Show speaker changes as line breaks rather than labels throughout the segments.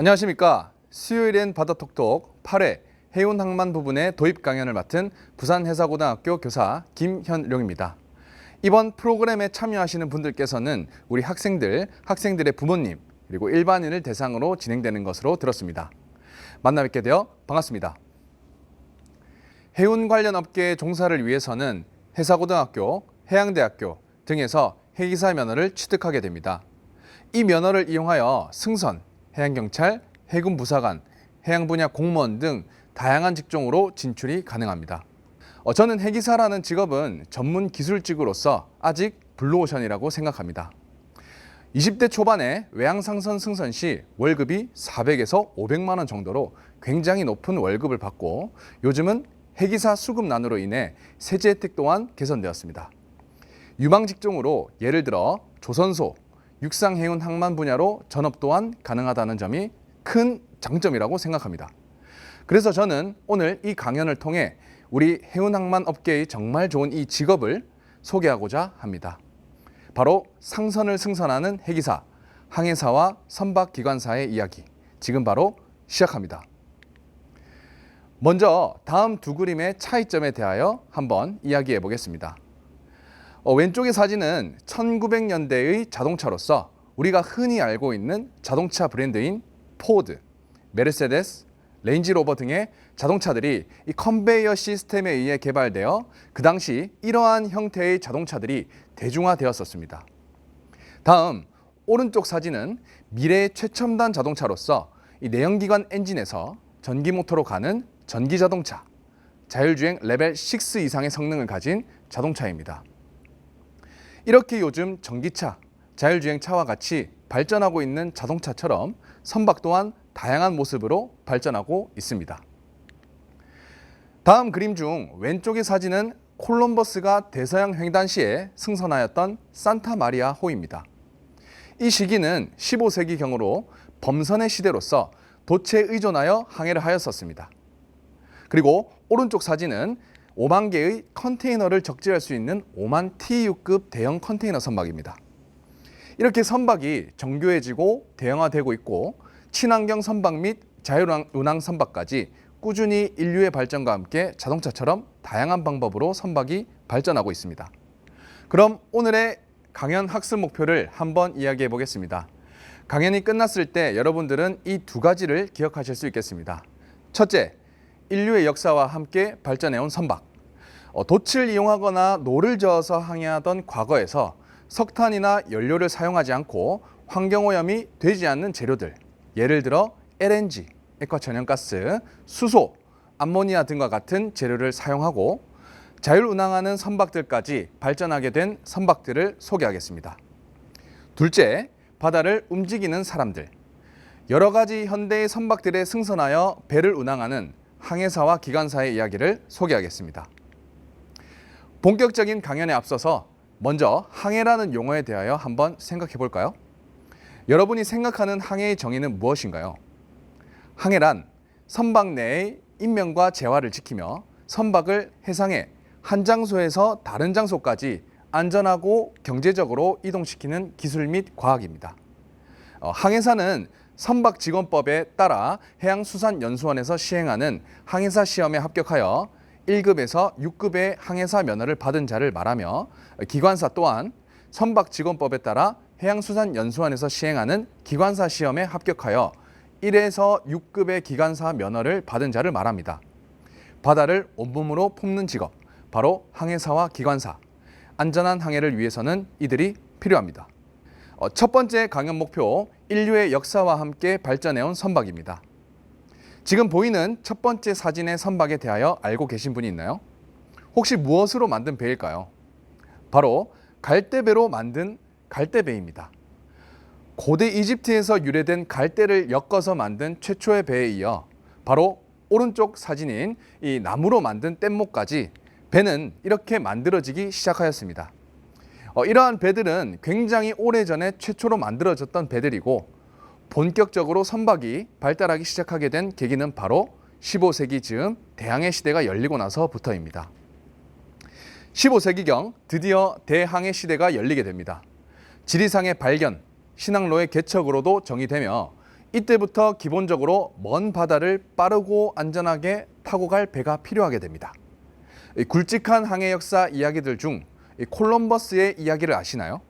안녕하십니까. 수요일엔 바다톡톡 8회 해운 항만 부분의 도입 강연을 맡은 부산해사고등학교 교사 김현룡입니다. 이번 프로그램에 참여하시는 분들께서는 우리 학생들, 학생들의 부모님, 그리고 일반인을 대상으로 진행되는 것으로 들었습니다. 만나 뵙게 되어 반갑습니다. 해운 관련 업계의 종사를 위해서는 해사고등학교, 해양대학교 등에서 해기사 면허를 취득하게 됩니다. 이 면허를 이용하여 승선, 해양경찰, 해군부사관, 해양분야 공무원 등 다양한 직종으로 진출이 가능합니다. 어, 저는 해기사라는 직업은 전문 기술직으로서 아직 블루오션이라고 생각합니다. 20대 초반에 외항상선 승선 시 월급이 400에서 500만 원 정도로 굉장히 높은 월급을 받고 요즘은 해기사 수급난으로 인해 세제 혜택 또한 개선되었습니다. 유망 직종으로 예를 들어 조선소, 육상 해운 항만 분야로 전업 또한 가능하다는 점이 큰 장점이라고 생각합니다. 그래서 저는 오늘 이 강연을 통해 우리 해운 항만 업계의 정말 좋은 이 직업을 소개하고자 합니다. 바로 상선을 승선하는 해기사, 항해사와 선박 기관사의 이야기. 지금 바로 시작합니다. 먼저 다음 두 그림의 차이점에 대하여 한번 이야기해 보겠습니다. 어, 왼쪽의 사진은 1900년대의 자동차로서 우리가 흔히 알고 있는 자동차 브랜드인 포드, 메르세데스, 레인지로버 등의 자동차들이 이 컨베이어 시스템에 의해 개발되어 그 당시 이러한 형태의 자동차들이 대중화되었었습니다. 다음 오른쪽 사진은 미래의 최첨단 자동차로서 이 내연기관 엔진에서 전기 모터로 가는 전기 자동차, 자율주행 레벨 6 이상의 성능을 가진 자동차입니다. 이렇게 요즘 전기차, 자율주행차와 같이 발전하고 있는 자동차처럼 선박 또한 다양한 모습으로 발전하고 있습니다. 다음 그림 중 왼쪽의 사진은 콜럼버스가 대서양 횡단 시에 승선하였던 산타 마리아 호입니다. 이 시기는 15세기경으로 범선의 시대로서 도체에 의존하여 항해를 하였었습니다. 그리고 오른쪽 사진은 5만 개의 컨테이너를 적재할 수 있는 5만 TU급 대형 컨테이너 선박입니다. 이렇게 선박이 정교해지고 대형화되고 있고 친환경 선박 및 자율운항 선박까지 꾸준히 인류의 발전과 함께 자동차처럼 다양한 방법으로 선박이 발전하고 있습니다. 그럼 오늘의 강연 학습 목표를 한번 이야기해 보겠습니다. 강연이 끝났을 때 여러분들은 이 두 가지를 기억하실 수 있겠습니다. 첫째, 인류의 역사와 함께 발전해온 선박. 어, 돛을 이용하거나 노를 저어서 항해하던 과거에서 석탄이나 연료를 사용하지 않고 환경오염이 되지 않는 재료들, 예를 들어 LNG, 액화천연가스, 수소, 암모니아 등과 같은 재료를 사용하고 자율 운항하는 선박들까지 발전하게 된 선박들을 소개하겠습니다. 둘째, 바다를 움직이는 사람들. 여러 가지 현대의 선박들에 승선하여 배를 운항하는 항해사와 기관사의 이야기를 소개하겠습니다. 본격적인 강연에 앞서서 먼저 항해라는 용어에 대하여 한번 생각해 볼까요? 여러분이 생각하는 항해의 정의는 무엇인가요? 항해란 선박 내의 인명과 재화를 지키며 선박을 해상에 한 장소에서 다른 장소까지 안전하고 경제적으로 이동시키는 기술 및 과학입니다. 어, 항해사는 선박 직원법에 따라 해양수산연수원에서 시행하는 항해사 시험에 합격하여 1급에서 6급의 항해사 면허를 받은 자를 말하며 기관사 또한 선박 직원법에 따라 해양수산연수원에서 시행하는 기관사 시험에 합격하여 1에서 6급의 기관사 면허를 받은 자를 말합니다. 바다를 온몸으로 품는 직업, 바로 항해사와 기관사. 안전한 항해를 위해서는 이들이 필요합니다. 어, 첫 번째 강연 목표, 인류의 역사와 함께 발전해온 선박입니다. 지금 보이는 첫 번째 사진의 선박에 대하여 알고 계신 분이 있나요? 혹시 무엇으로 만든 배일까요? 바로 갈대배로 만든 갈대배입니다. 고대 이집트에서 유래된 갈대를 엮어서 만든 최초의 배에 이어 바로 오른쪽 사진인 이 나무로 만든 뗏목까지 배는 이렇게 만들어지기 시작하였습니다. 어, 이러한 배들은 굉장히 오래전에 최초로 만들어졌던 배들이고 본격적으로 선박이 발달하기 시작하게 된 계기는 바로 15세기 즈음 대항해 시대가 열리고 나서부터입니다. 15세기경 드디어 대항해 시대가 열리게 됩니다. 지리상의 발견, 신항로의 개척으로도 정의되며 이때부터 기본적으로 먼 바다를 빠르고 안전하게 타고 갈 배가 필요하게 됩니다. 이 굵직한 항해 역사 이야기들 중이 콜럼버스의 이야기를 아시나요?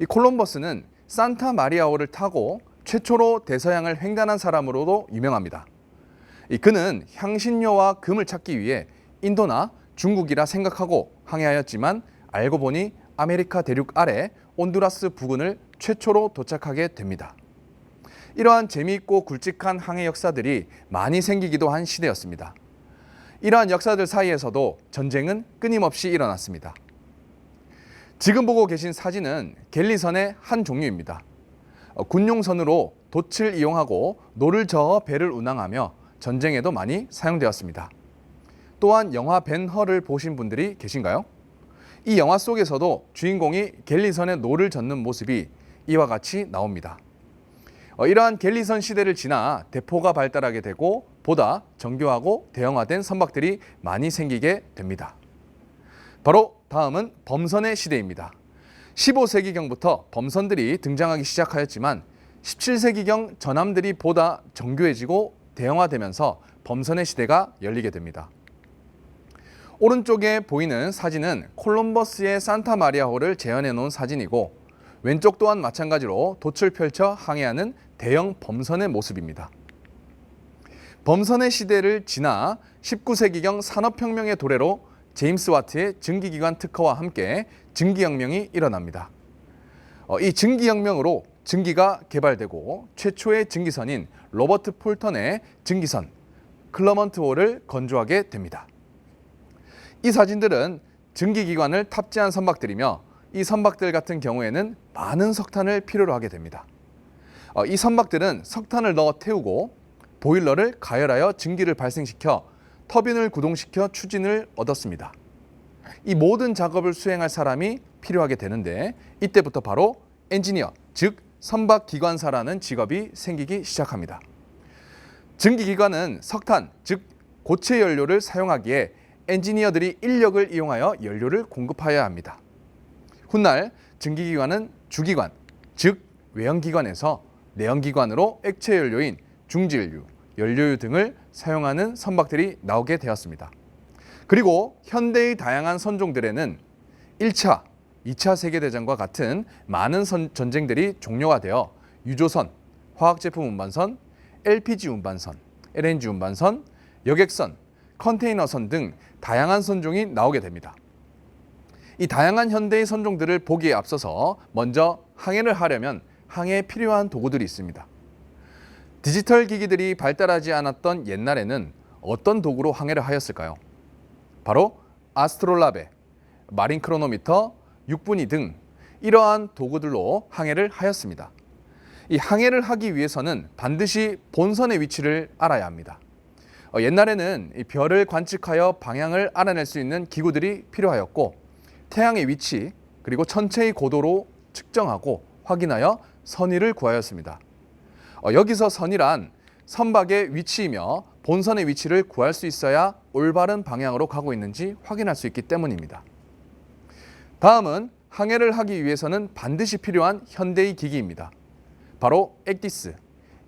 이 콜럼버스는 산타 마리아호를 타고 최초로 대서양을 횡단한 사람으로도 유명합니다. 이 그는 향신료와 금을 찾기 위해 인도나 중국이라 생각하고 항해하였지만 알고 보니 아메리카 대륙 아래 온두라스 부근을 최초로 도착하게 됩니다. 이러한 재미있고 굵직한 항해 역사들이 많이 생기기도 한 시대였습니다. 이러한 역사들 사이에서도 전쟁은 끊임없이 일어났습니다. 지금 보고 계신 사진은 갤리선의 한 종류입니다. 어, 군용선으로 돛을 이용하고 노를 저어 배를 운항하며 전쟁에도 많이 사용되었습니다. 또한 영화 벤 허를 보신 분들이 계신가요? 이 영화 속에서도 주인공이 갤리선의 노를 젓는 모습이 이와 같이 나옵니다. 어, 이러한 갤리선 시대를 지나 대포가 발달하게 되고 보다 정교하고 대형화된 선박들이 많이 생기게 됩니다. 바로 다음은 범선의 시대입니다. 15세기경부터 범선들이 등장하기 시작하였지만 17세기경 전함들이 보다 정교해지고 대형화되면서 범선의 시대가 열리게 됩니다. 오른쪽에 보이는 사진은 콜럼버스의 산타 마리아호를 재현해 놓은 사진이고 왼쪽 또한 마찬가지로 돛을 펼쳐 항해하는 대형 범선의 모습입니다. 범선의 시대를 지나 19세기경 산업혁명의 도래로 제임스 와트의 증기기관 특허와 함께 증기혁명이 일어납니다. 어, 이 증기혁명으로 증기가 개발되고 최초의 증기선인 로버트 폴턴의 증기선 클러먼트 호를 건조하게 됩니다. 이 사진들은 증기기관을 탑재한 선박들이며 이 선박들 같은 경우에는 많은 석탄을 필요로 하게 됩니다. 어, 이 선박들은 석탄을 넣어 태우고 보일러를 가열하여 증기를 발생시켜 터빈을 구동시켜 추진을 얻었습니다. 이 모든 작업을 수행할 사람이 필요하게 되는데 이때부터 바로 엔지니어, 즉 선박 기관사라는 직업이 생기기 시작합니다. 증기 기관은 석탄, 즉 고체 연료를 사용하기에 엔지니어들이 인력을 이용하여 연료를 공급하여야 합니다. 훗날 증기 기관은 주기관, 즉 외연기관에서 내연기관으로 액체 연료인 중질유, 연료유 등을 사용하는 선박들이 나오게 되었습니다. 그리고 현대의 다양한 선종들에는 1차, 2차 세계대전과 같은 많은 선, 전쟁들이 종료가 되어 유조선, 화학제품 운반선, LPG 운반선, LNG 운반선, 여객선, 컨테이너선 등 다양한 선종이 나오게 됩니다. 이 다양한 현대의 선종들을 보기에 앞서서 먼저 항해를 하려면 항해에 필요한 도구들이 있습니다. 디지털 기기들이 발달하지 않았던 옛날에는 어떤 도구로 항해를 하였을까요? 바로 아스트롤라베, 마린 크로노미터, 육분이 등 이러한 도구들로 항해를 하였습니다. 이 항해를 하기 위해서는 반드시 본선의 위치를 알아야 합니다. 어, 옛날에는 이 별을 관측하여 방향을 알아낼 수 있는 기구들이 필요하였고 태양의 위치 그리고 천체의 고도로 측정하고 확인하여 선의를 구하였습니다. 어, 여기서 선이란 선박의 위치이며 본선의 위치를 구할 수 있어야 올바른 방향으로 가고 있는지 확인할 수 있기 때문입니다. 다음은 항해를 하기 위해서는 반드시 필요한 현대의 기기입니다. 바로 액디스,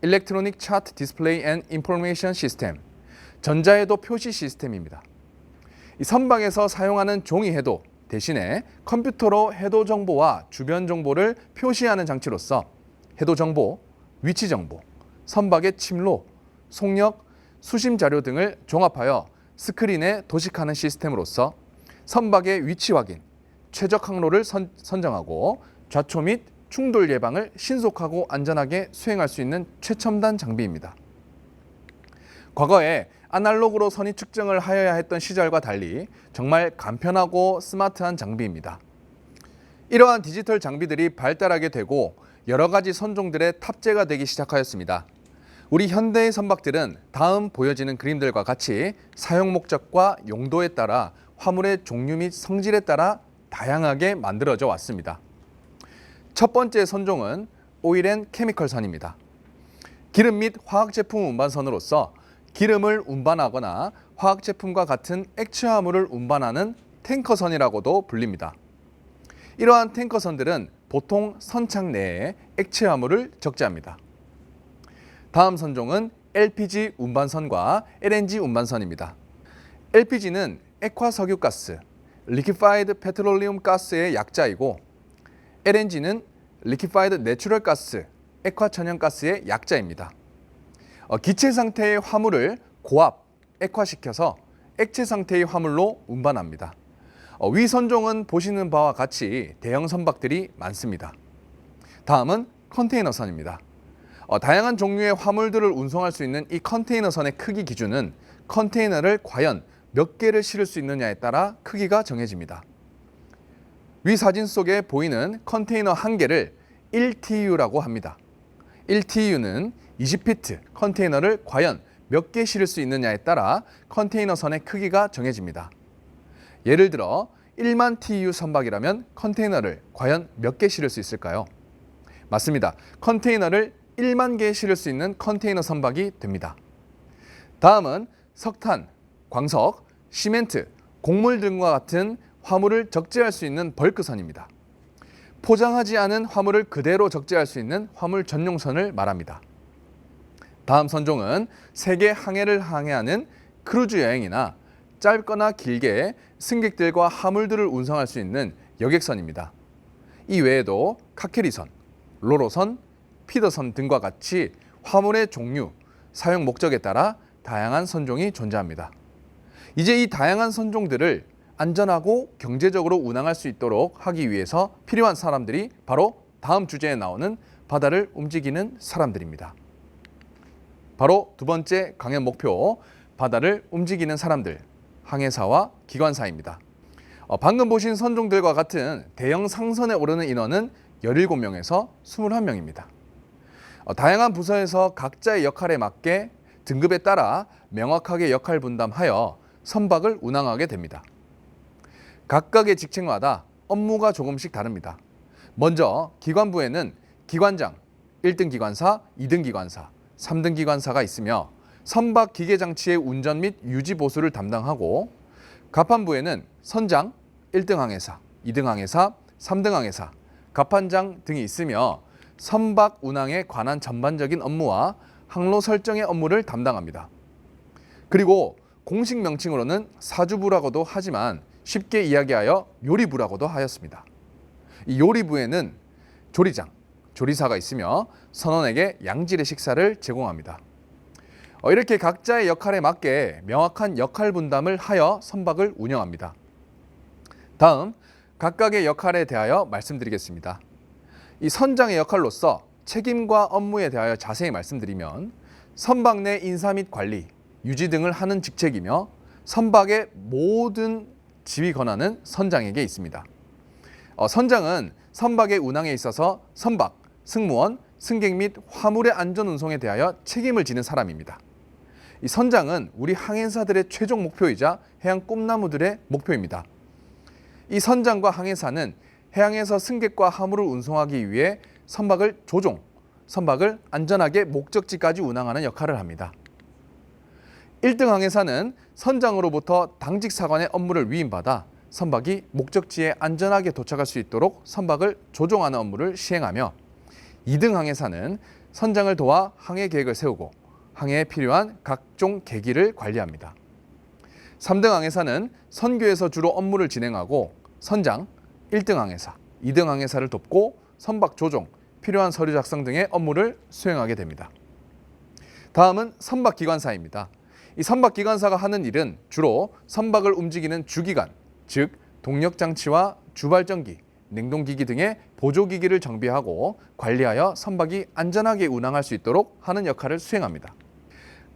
Electronic Chart Display and Information System, 전자해도 표시 시스템입니다. 이 선박에서 사용하는 종이 해도 대신에 컴퓨터로 해도 정보와 주변 정보를 표시하는 장치로서 해도 정보, 위치 정보, 선박의 침로, 속력, 수심 자료 등을 종합하여 스크린에 도식하는 시스템으로서 선박의 위치 확인, 최적 항로를 선, 선정하고 좌초 및 충돌 예방을 신속하고 안전하게 수행할 수 있는 최첨단 장비입니다. 과거에 아날로그로 선의 측정을 하여야 했던 시절과 달리 정말 간편하고 스마트한 장비입니다. 이러한 디지털 장비들이 발달하게 되고 여러 가지 선종들의 탑재가 되기 시작하였습니다. 우리 현대의 선박들은 다음 보여지는 그림들과 같이 사용 목적과 용도에 따라 화물의 종류 및 성질에 따라 다양하게 만들어져 왔습니다. 첫 번째 선종은 오일앤 케미컬선입니다. 기름 및 화학 제품 운반선으로서 기름을 운반하거나 화학 제품과 같은 액체 화물을 운반하는 탱커선이라고도 불립니다. 이러한 탱커선들은 보통 선창 내에 액체 화물을 적재합니다. 다음 선종은 LPG 운반선과 LNG 운반선입니다. LPG는 액화 석유가스, Liquefied Petroleum 가스의 약자이고 LNG는 Liquefied Natural Gas, 액화 천연가스의 약자입니다. 어, 기체 상태의 화물을 고압, 액화시켜서 액체 상태의 화물로 운반합니다. 어, 위 선종은 보시는 바와 같이 대형 선박들이 많습니다. 다음은 컨테이너선입니다. 어, 다양한 종류의 화물들을 운송할 수 있는 이 컨테이너선의 크기 기준은 컨테이너를 과연 몇 개를 실을 수 있느냐에 따라 크기가 정해집니다. 위 사진 속에 보이는 컨테이너 한 개를 1TU라고 합니다. 1TU는 20피트 컨테이너를 과연 몇 개 실을 수 있느냐에 따라 컨테이너 선의 크기가 정해집니다. 예를 들어 1만 TU 선박이라면 컨테이너를 과연 몇 개 실을 수 있을까요? 맞습니다. 컨테이너를 1만 개 실을 수 있는 컨테이너 선박이 됩니다. 다음은 석탄, 광석, 시멘트, 곡물 등과 같은 화물을 적재할 수 있는 벌크선입니다. 포장하지 않은 화물을 그대로 적재할 수 있는 화물 전용선을 말합니다. 다음 선종은 세계 항해를 항해하는 크루즈 여행이나 짧거나 길게 승객들과 화물들을 운송할 수 있는 여객선입니다. 이 외에도 카케리선, 로로선, 피더선 등과 같이 화물의 종류, 사용 목적에 따라 다양한 선종이 존재합니다. 이제 이 다양한 선종들을 안전하고 경제적으로 운항할 수 있도록 하기 위해서 필요한 사람들이 바로 다음 주제에 나오는 바다를 움직이는 사람들입니다. 바로 두 번째 강연 목표, 바다를 움직이는 사람들, 항해사와 기관사입니다. 어, 방금 보신 선종들과 같은 대형 상선에 오르는 인원은 17명에서 21명입니다. 어, 다양한 부서에서 각자의 역할에 맞게 등급에 따라 명확하게 역할 분담하여 선박을 운항하게 됩니다. 각각의 직책마다 업무가 조금씩 다릅니다. 먼저 기관부에는 기관장, 1등 기관사, 2등 기관사, 3등 기관사가 있으며 선박 기계 장치의 운전 및 유지 보수를 담당하고 갑판부에는 선장, 1등 항해사, 2등 항해사, 3등 항해사, 갑판장 등이 있으며 선박 운항에 관한 전반적인 업무와 항로 설정의 업무를 담당합니다. 그리고 공식 명칭으로는 사주부라고도 하지만 쉽게 이야기하여 요리부라고도 하였습니다. 이 요리부에는 조리장, 조리사가 있으며 선원에게 양질의 식사를 제공합니다. 어, 이렇게 각자의 역할에 맞게 명확한 역할 분담을 하여 선박을 운영합니다. 다음 각각의 역할에 대하여 말씀드리겠습니다. 이 선장의 역할로서 책임과 업무에 대하여 자세히 말씀드리면 선박 내 인사 및 관리, 유지 등을 하는 직책이며 선박의 모든 지휘 권한은 선장에게 있습니다. 어, 선장은 선박의 운항에 있어서 선박, 승무원, 승객 및 화물의 안전 운송에 대하여 책임을 지는 사람입니다. 이 선장은 우리 항해사들의 최종 목표이자 해양 꿈나무들의 목표입니다. 이 선장과 항해사는 해양에서 승객과 화물을 운송하기 위해 선박을 조종, 선박을 안전하게 목적지까지 운항하는 역할을 합니다. 1등 항해사는 선장으로부터 당직 사관의 업무를 위임받아 선박이 목적지에 안전하게 도착할 수 있도록 선박을 조종하는 업무를 시행하며 2등 항해사는 선장을 도와 항해 계획을 세우고 항해에 필요한 각종 계기를 관리합니다. 3등 항해사는 선교에서 주로 업무를 진행하고 선장, 1등 항해사, 2등 항해사를 돕고 선박 조종, 필요한 서류 작성 등의 업무를 수행하게 됩니다. 다음은 선박 기관사입니다. 이 선박 기관사가 하는 일은 주로 선박을 움직이는 주기관, 즉 동력 장치와 주발전기, 냉동기기 등의 보조기기를 정비하고 관리하여 선박이 안전하게 운항할 수 있도록 하는 역할을 수행합니다.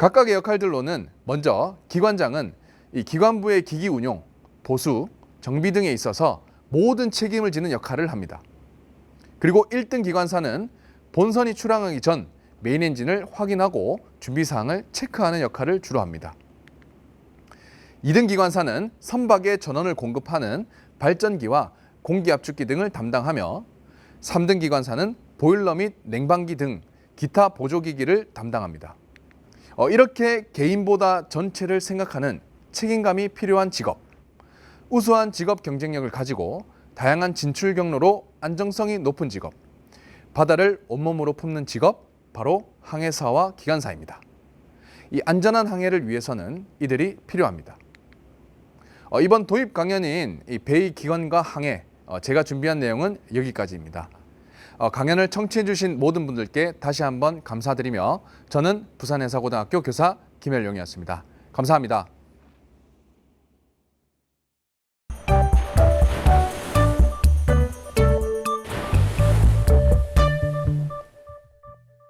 각각의 역할들로는 먼저 기관장은 이 기관부의 기기 운용, 보수, 정비 등에 있어서 모든 책임을 지는 역할을 합니다. 그리고 1등 기관사는 본선이 출항하기 전 메인 엔진을 확인하고 준비 사항을 체크하는 역할을 주로 합니다. 2등 기관사는 선박에 전원을 공급하는 발전기와 공기 압축기 등을 담당하며 3등 기관사는 보일러 및 냉방기 등 기타 보조기기를 담당합니다. 어, 이렇게 개인보다 전체를 생각하는 책임감이 필요한 직업, 우수한 직업 경쟁력을 가지고 다양한 진출 경로로 안정성이 높은 직업, 바다를 온몸으로 품는 직업, 바로 항해사와 기관사입니다. 이 안전한 항해를 위해서는 이들이 필요합니다. 어, 이번 도입 강연인 이 베이 기관과 항해 어, 제가 준비한 내용은 여기까지입니다. 어, 강연을 청취해 주신 모든 분들께 다시 한번 감사드리며 저는 부산해사고등학교 교사 김현룡이었습니다. 감사합니다.